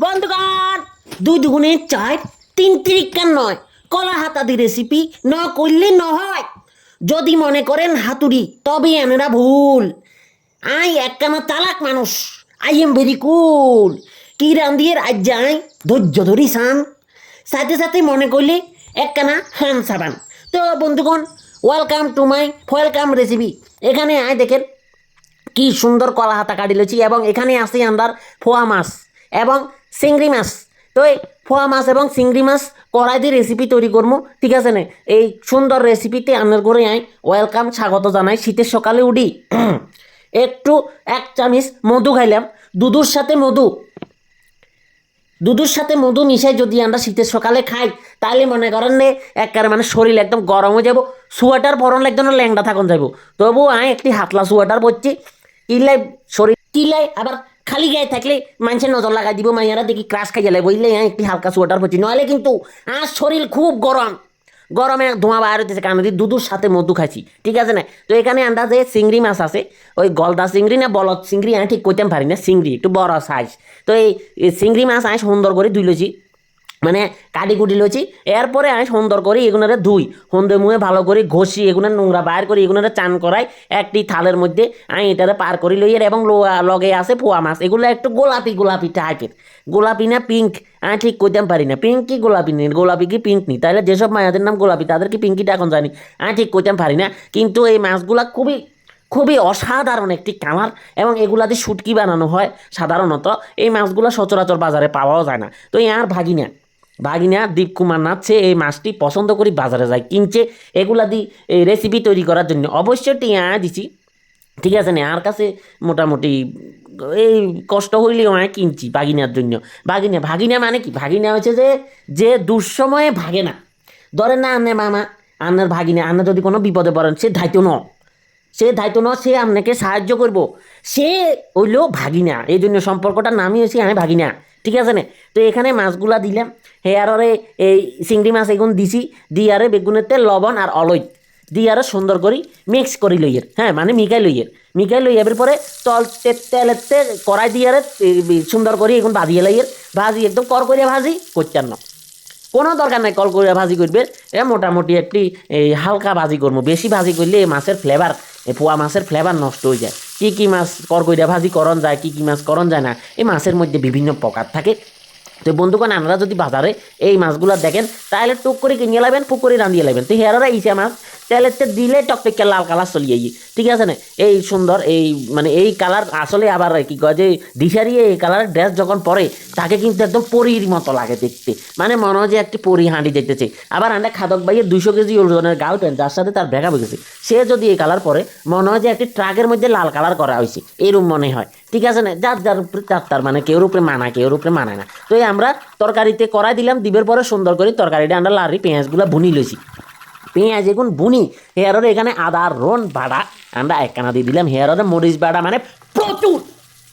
বন্ধুগণ, দুই দুগুণে চার, তিন তিরিকার নয়। কলা হাতাদি রেসিপি ন করলে ন হয়। যদি মনে করেন হাতুড়ি তবে আমরা ভুল। আই একখানা তালাক মানুষ, আই এম ভেরি কুল কি রান্ধিয়ে আজ যাই ধৈর্য ধরি সান। সাথে সাথে মনে করলে একখানা হ্যান্ড সাবান। তো বন্ধুগণ welcome to my welcome recipe এখানে আয় দেখেন কি সুন্দর কলা হাতা কাটিলেছি এবং এখানে আসি আন্দার ফোয়া মাছ এবং চিংড়ি মাছ। তো এই ফোয়া মাছ এবং চিংড়ি মাছ কড়াই দিয়ে রেসিপি তৈরি করব ঠিক আছে না? এই সুন্দর রেসিপিতে আপনার করে আই। ওয়েলকাম স্বাগত জানাই। শীতের সকালে উঠি একটু এক চামিচ মধু খাইলাম দুধুর সাথে মধু। দুধুর সাথে মধু মিশাই যদি আমরা শীতের সকালে খাই তাহলে মনে করেন নে একবারে মানে শরীর একদম গরম হয়ে যাব। সোয়েটার পরন একদম ল্যাংটা থাকুন যাব। তবু আয় একটি হাতলা সোয়েটার পরছি ইলাই শরীর কিলাই আবার খালি গায়ে থাকলে মানুষের নজর লাগাই দিব মাইয়ারা দেখি ক্রাশ খাই গেলে বুঝলে? আয় একটি হালকা সোয়েটার পরছি। নইলে কিন্তু আর শরীর খুব গরম। গরমে ধোঁয়া বাইর হইতেছে কারণ দিয়ে দুধুর সাথে মধু খাইছি, ঠিক আছে না? তো এখানে আন্দাজে চিংড়ি মাছ আছে, ওই গলদা চিংড়ি না বলদ চিংড়ি, আমি ঠিক কইতাম পারি না, চিংড়ি, একটু বড় সাইজ তো এই এই চিংড়ি মাছ আমি সুন্দর করে ধুইলেছি। মানে কাটি কুটি লইছি, এরপরে আমি সুন্দর করে এগুলোরে ধুই। সন্ধে মুয়ে ভালো করে ঘষি এগুলো নোংরা বাইর করে এগুলোরে চান করাই, একটি থালের মধ্যে আমি এটারে পার করি লই এবং লো- লগে আছে পোয়া মাছ। এগুলো একটু গোলাপি গোলাপি টাইপের। গোলাপি না পিঙ্ক, আমি ঠিক কইতাম পারি না। পিঙ্ক কি গোলাপি নেই? গোলাপি কি পিঙ্ক নি তাহলে যেসব মায়াদের নাম গোলাপি, তাদের কি পিঙ্কিটা এখন জানি? আমি ঠিক কইতাম পারি না। কিন্তু এই মাছগুলা খুবই খুবই অসাধারণ একটি কামার এবং এগুলা দিয়ে শুটকি বানানো হয় সাধারণত। এই মাছগুলো সচরাচর বাজারে পাওয়াও যায় না। তো আর ভাগিনা। ভাগিনা দীপ কুমার নাথ সে এই মাছটি পছন্দ করি বাজারে যায়, কিনছে। এগুলা দিয়ে এই রেসিপি তৈরি করার জন্য। অবশ্যই টিয়া দিছি। ঠিক আছে না, আর কাছে মোটামুটি এই কষ্ট হইলেও আমি কিনছি বাগিনার জন্য। বাগিনা, ভাগিনা মানে কি? ভাগিনা হচ্ছে যে যে দুঃসময়ে ভাগে না। ধরেন না আনে মামা আন্নার ভাগিনা আন্না যদি কোনো বিপদে পড়েন, সে দায়িত্ব ন সে দায়িত্ব ন সে আপনাকে সাহায্য করব। সে হইলেও ভাগিনা। এই জন্য সম্পর্কটার নামই হচ্ছে আমি ভাগিনা। ঠিক আছে না? তো এখানে মাছগুলা দিলাম। হেয়ারে এই চিংড়ি মাছ এগুন দিছি দিয়ারে বেগুনের তেল, লবণ আর অলই দিয়ে আরও সুন্দর করে মিক্স করি লইয়ের হ্যাঁ মানে মিকাই লইয়ের মিকাই লই এবার পরে তল তেলের তে কড়াই দিয়ে আরে সুন্দর করে এখন ভাজিয়ে লাইয়ের ভাজি একদম কর করে ভাজি করছেন না কোনো দরকার নাই কল করে ভাজি করবে এ মোটামুটি একটি এই হালকা ভাজি করব বেশি ভাজি করলে এই মাছের ফ্লেভার পোয়া মাছের ফ্লেভার নষ্ট হয়ে যায়। কী কী মাছ কর কইরা ভাজি করন যায়, কী কী মাছ করন যায় না, এই মাছের মধ্যে বিভিন্ন প্রকার থাকে। তো বন্ধুগণ আপনারা যদি বাজারে এই মাছগুলো দেখেন তাহলে টুক করে কিনে লাবেন পুকুরে রাঁধিয়ে লাবেন তো হেয়ারা ইচ্ছা মাছ তেলের তে দিলে টকটকে লাল কালার চলিয়ে গিয়ে ঠিক আছে না? এই সুন্দর, এই মানে এই কালার আসলে আবার কি কয় যে দিশারিয়ে এই কালারের ড্রেস যখন পরে, তাকে কিন্তু একদম পরীর মতো লাগে দেখতে। মানে মনে হয় যে একটি পরি হাঁড়ি দেখতেছে। আবার আন্ডা খাদক ভাইয়ের দুইশো কেজি ওজনের গার্লফ্রেন্ড যার সাথে তার দেখা গেছে, সে যদি এই কালার পরে, মনে হয় যে একটি ট্রাকের মধ্যে লাল কালার করা হয়েছে। এরকম মনে হয়। ঠিক আছে না? যার যার উপরে, তার তার মানে কেউর উপরে মানায় কেউর উপরে মানায় না। তো এই আমরা তরকারিতে করাই দিলাম, দিবের পরে সুন্দর করে তরকারিটা আমরা লারি পেঁয়াজগুলো বুনি লইছি। পেঁয়াজ এখন বুনি। হেয়ারের এখানে আদা, রন বাড়া আমরা একখানা দিয়ে দিলাম হেয়ারের মরিচ বাড়া মানে প্রচুর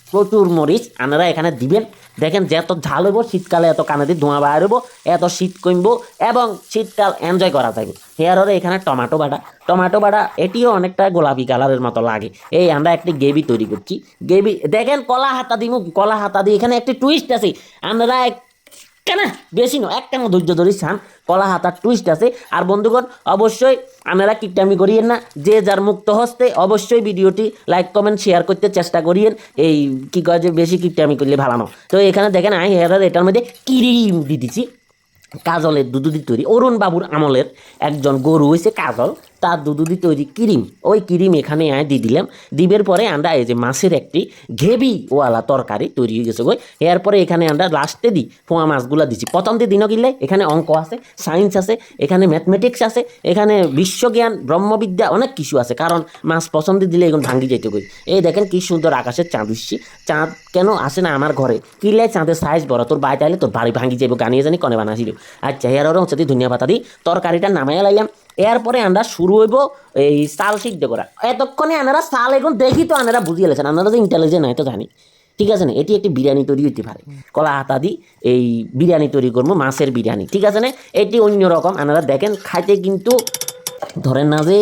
প্রচুর মরিচ আপনারা এখানে দিবেন। দেখেন যে এত ঝাল হইব, শীতকালে এত কানে দিয়ে ধোঁয়া বাইর হইব, এত শীত কমবো এবং শীতকাল এনজয় করা থাকবে হেয়ারের এখানে টমেটো বাটা। টমেটো বাটা, এটিও অনেকটা গোলাপি কালারের মতো লাগে। এই আমরা একটি গেবি তৈরি করছি। গেবি দেখেন কলা হাতা দিমু, কলা হাতা দিয়ে এখানে একটি টুইস্ট আছে। আপনারা এক কেন? বেশি নয় এক কেন ধৈর্য ধরি ছান কলা হাতার টুইস্ট আছে। আর বন্ধুগণ, অবশ্যই আপনারা কিপটামি করিয়েন না। যে যার মুক্ত হস্তে অবশ্যই ভিডিওটি লাইক কমেন্ট শেয়ার করতে চেষ্টা করিয়েন। এই, কি কয় যে বেশি কিপটামি করলে ভালো না। তো এখানে দেখেন, আমি হেয়ারের এটার মধ্যে কিরিম দিয়ে দিচ্ছি কাজলের দুধুদি তৈরি। অরুণ বাবুর আমলের একজন গরু হয়েছে কাজল। তার দুধুদি তৈরি ক্রিম। ওই ক্রিম এখানে আয় দিয়ে দিলাম। দিবের পরে আমরা এই যে মাছের একটি ঘেবি ওয়ালা তরকারি তৈরি হয়ে গেছে গই এরপরে এখানে আমরা লাস্টে দিই পোয়া মাছগুলা দিচ্ছি প্রথম দিয়ে দিনও এখানে অঙ্ক আছে, সায়েন্স আছে, এখানে ম্যাথমেটিক্স আছে, এখানে বিশ্বজ্ঞান, ব্রহ্মবিদ্যা অনেক কিছু আছে। কারণ মাছ পছন্দ দিলে এখন ভাঙ্গি যেতে কই। এই দেখেন কি সুন্দর আকাশের চাঁদ উঠছি। চাঁদ কেন আসে না আমার ঘরে? কিনলে চাঁদের সাইজ বড়। তোর বাড়িতে আইলে তোর বাড়ি ভাঙ্গি যাব গানিয়ে জানি কনে বানাছিল আচ্ছা এর হচ্ছে দিয়ে ধনিয়া পাতা দিই তরকারিটা নামাইয়া লাইলাম। এরপরে আমরা শুরু হইব এই চাল সিদ্ধ করা। এতক্ষণে আনারা চাল এখন দেখি তো আনারা বুঝিয়ে লেছেন আনারা যে ইন্টেলিজেন্ট হয় তো জানি। ঠিক আছে না? এটি একটি বিরিয়ানি তৈরি হইতে পারে। কলা হাতা দি এই বিরিয়ানি তৈরি করব, মাছের বিরিয়ানি। ঠিক আছে না? এটি অন্য রকম। আনারা দেখেন, খাইতে কিন্তু ধরেন না যে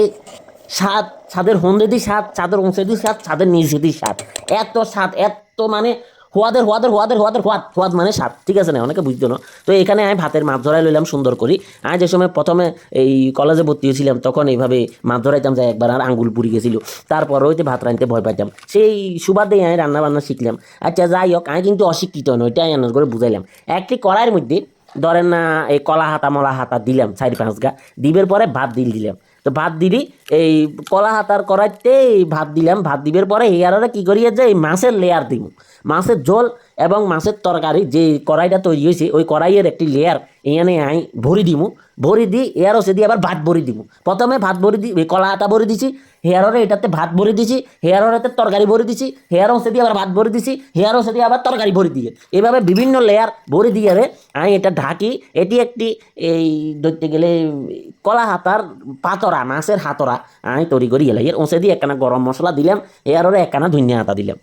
স্বাদ ছাদের হন্দে দি স্বাদ, স্বাদের অংশে দি স্বাদ ছাদের নিচে দি স্বাদ। এত স্বাদ, এত মানে হোয়াদের হোয়াদের হোয়াদের হোয়াদের হোয়াদ হোয়াদ মানে স্বাদ, ঠিক আছে না? অনেকে বুঝতো না। তো এখানে আমি ভাতের মাছ ধরাই লইলাম, সুন্দর করি। আমি যে সময় প্রথমে এই কলেজে ভর্তি হয়েছিলাম, তখন এইভাবে মাছ ধরাইতাম যাই একবার আর আঙ্গুল পুড়ি গেছিল। তারপর হইতে ভাত রাঁধতে ভয় পাইতাম। সেই সুবাদে আমি রান্না বান্না শিখলাম। আচ্ছা যাই হোক, আমি কিন্তু অশিক্ষিত নয় ওইটাই আন্দাজ করে বুঝাইলাম। একটি কড়াইয়ের মধ্যে ধরেন না, এই কলা হাতা, মলা হাতা দিলাম, চারি পাঁচ গা। দিবের পরে ভাত দিল দিলাম। তো ভাত দিলি, এই কলা হাতার করাইতে ভাত দিলাম। ভাত দিবের পরে এগারোটা কী করিয়ে যে এই মাছের লেয়ার দিব মাছের ঝোল এবং মাছের তরকারি যে কড়াইটা তৈরি হয়েছে ওই কড়াইয়ের একটি লেয়ার এখানে আই ভরি দিব ভরি দিই এয়ারও সে দিয়ে আবার ভাত ভরি দিব প্রথমে ভাত ভরি দিই কলা হাতা ভরি দিছি হেয়াররে এটাতে ভাত ভরে দিছি হেয়ারতে তরকারি ভরে দিছি, হেয়ারও দিয়ে আবার ভাত ভরে দিছি, হেয়ারও দিয়ে আবার তরকারি ভরে দিয়ে। এভাবে বিভিন্ন লেয়ার ভরে দিয়ে আমি এটা ঢাকি, এটি একটি এই ধরতে গেলে কলা হাতার পাতরা, মাছের হাতরা, আমি তৈরি করি গেলাই এর ওসে দিয়ে একখানা গরম মশলা দিলাম, হেয়াররে একখানা ধনিয়া হাতা দিলাম।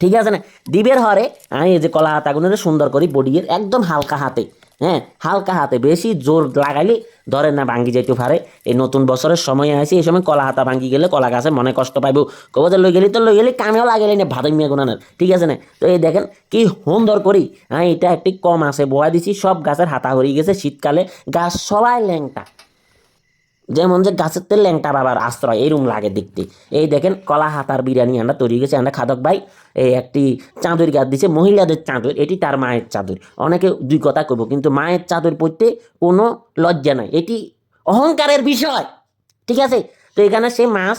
ঠিক আছে না? দিবের হরে আমি এই যে কলা হাতাগুলো সুন্দর করি বডিয়ের একদম হালকা হাতে হ্যাঁ হালকা হাতে বেশি জোর লাগাইলে ধরেন না ভাঙ্গি যাইতে পারে। এই নতুন বছরের সময় আসি, এই সময় কলা হাতা ভাঙ্গি গেলে কলা গাছে মনে কষ্ট পাইব। কব যে, লই গেলি তো লই গেলি, কামেও লাগেলি না ভাদই মিয়া গুণানের ঠিক আছে না? তো এই দেখেন কি সুন্দর করি। হ্যাঁ এটা একটি কম আছে বয়া দিছি, সব গাছের হাতা হরিয়ে গেছে শীতকালে। গাছ সবাই ল্যাংটা। যেমন যে গাছের তেল ল্যাংটা বাবার আশ্রয় এরম লাগে দেখতে। এই দেখেন, কলা হাতার বিরিয়ানি আমরা তৈরি গেছে আমরা খাদক ভাই, এই একটি চাদর গাছ দিছে, মহিলাদের চাদর। এটি তার মায়ের চাদর। অনেকে দুই কথা করব কিন্তু মায়ের চাদর পরতে কোনো লজ্জা নাই। এটি অহংকারের বিষয়, ঠিক আছে? তো এখানে সে মাছ,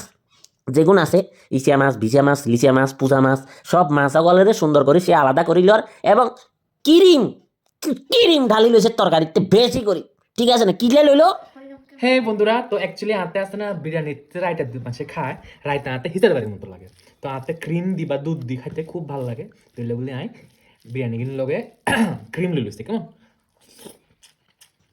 যেগুন আছে ইচিয়া মাছ, ভিজা মাছ লিচিয়া মাছ, পূজা মাছ, সব মাছ আগলের সুন্দর করে সে আলাদা করি লর এবং কিরিম কিরিম ঢালি লইছে তরকারিতে, বেশি করি। ঠিক আছে না? কিলে লইলো? হ্যাঁ বন্ধুরা, তো অ্যাকচুয়ালি আতে আসতে না বিরিয়ানিতে দুধ মাসে খায় রায়তা আতে হিসার বাড়ির মতো লাগে। তো আতে ক্রিম দি বা দুধ দি খাইতে খুব ভালো লাগে। তুইলে বলি আই বিরিয়ানি কিনে লগে ক্রিম লই লইছি কেমন?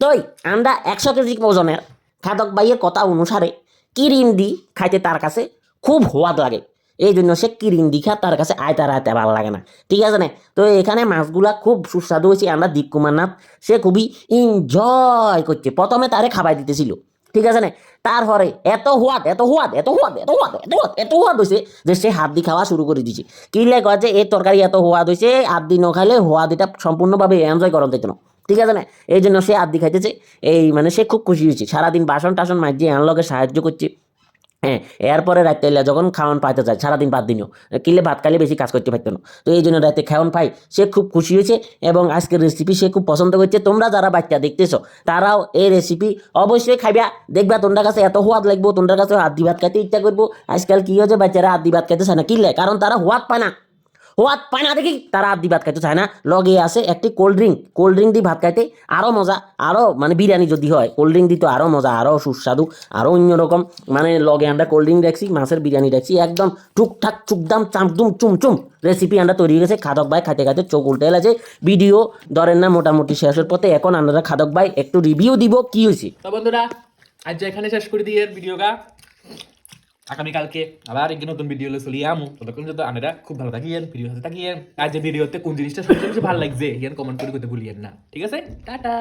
তই আমরা একশো কেজি ওজনের খাদক বাইয়ের কথা অনুসারে কিরিম দি খাইতে তার কাছে খুব হোয়াদ লাগে। এই জন্য সে কিরিম দি খা তার কাছে আয়তা ভালো লাগে না। ঠিক আছে না? তো এখানে মাছগুলা খুব সুস্বাদু হয়েছে, আমরা দীপ কুমার নাথ সে খুবই এনজয় করছে। প্রথমে তারে খাবার দিতেছিল। ঠিক আছে না? তারপরে এত হোয়াদ এত হোয়াদ এত হোয়াদ এত হোয়াদ এত হোয়াদ এত হোয়াদ হয়েছে যে সে হাত দি খাওয়া শুরু করে দিছে। কি লেগে যে, এই তরকারি এত হোয়াদ হয়েছে হাত দি ন খাইলে হোয়াদ এটা সম্পূর্ণভাবে এনজয় করার দিত না। ঠিক আছে না? এই জন্য সে আদি খাইতেছে। এই মানে সে খুব খুশি হয়েছে। সারাদিন বাসন টাসন মাজিয়ে আনলকে সাহায্য করছে। হ্যাঁ এরপরে রাতে যখন খাওয়ান পাইতে যায়, সারাদিন বাদ দিনও, কিলে ভাত খাইলে বেশি কাজ করতে পারতো না। তো এই জন্য রাতে খাওয়ান পাই সে খুব খুশি হয়েছে এবং আজকের রেসিপি সে খুব পছন্দ করছে। তোমরা যারা বাচ্চা দেখতেছো, তারাও এই রেসিপি অবশ্যই খাইবা। দেখবা তোমার কাছে এত হোয়াদ লাগবো, তোমরা কাছে আদি ভাত খাইতে ইচ্ছা করব। আজকাল কী হয়েছে, বাচ্চারা আদি ভাত খাইতে চায় না। কিলে? কারণ তারা হোয়াদ পায় না। হোয়াদ পায় না দেখি তারা আদি ভাত খাইতে চায় না লগে আছে একটি কোল্ড ড্রিঙ্ক কোল্ড ড্রিঙ্ক দিয়ে ভাত খাইতে আরও মজা আরও মানে বিরিয়ানি যদি হয় কোল্ড ড্রিঙ্ক দিত আরও মজা আরও সুস্বাদু আরও অন্যরকম মানে লগে আমরা কোল্ড ড্রিঙ্ক দেখছি, মাছের বিরিয়ানি দেখছি, একদম টুকঠাক, চুকদাম চামদুম চুমচুম রেসিপি আমরা তৈরি গেছে খাদক ভাই খাইতে খাইতে চোখ উল্টে এলাছে ভিডিও ধরেন না, মোটামুটি শেষের পথে এখন আমরা খাদক ভাই একটু রিভিউ দিব, কি হয়েছে? তো বন্ধুরা, আজ এখানে শেষ করে দিয়ে ভিডিওটা আগামীকালকে আবার একটি নতুন ভিডিও চলি আমু ততক্ষণ যদি আপনারা খুব ভালো থাকিয়েন ভিডিও সাথে থাকিয়েন আর যে ভিডিওতে কোন জিনিসটা সবচেয়ে বেশি ভালো লাগছে ইয়ান কমেন্ট করে করতে ভুলিয়েন না ঠিক আছে টাটা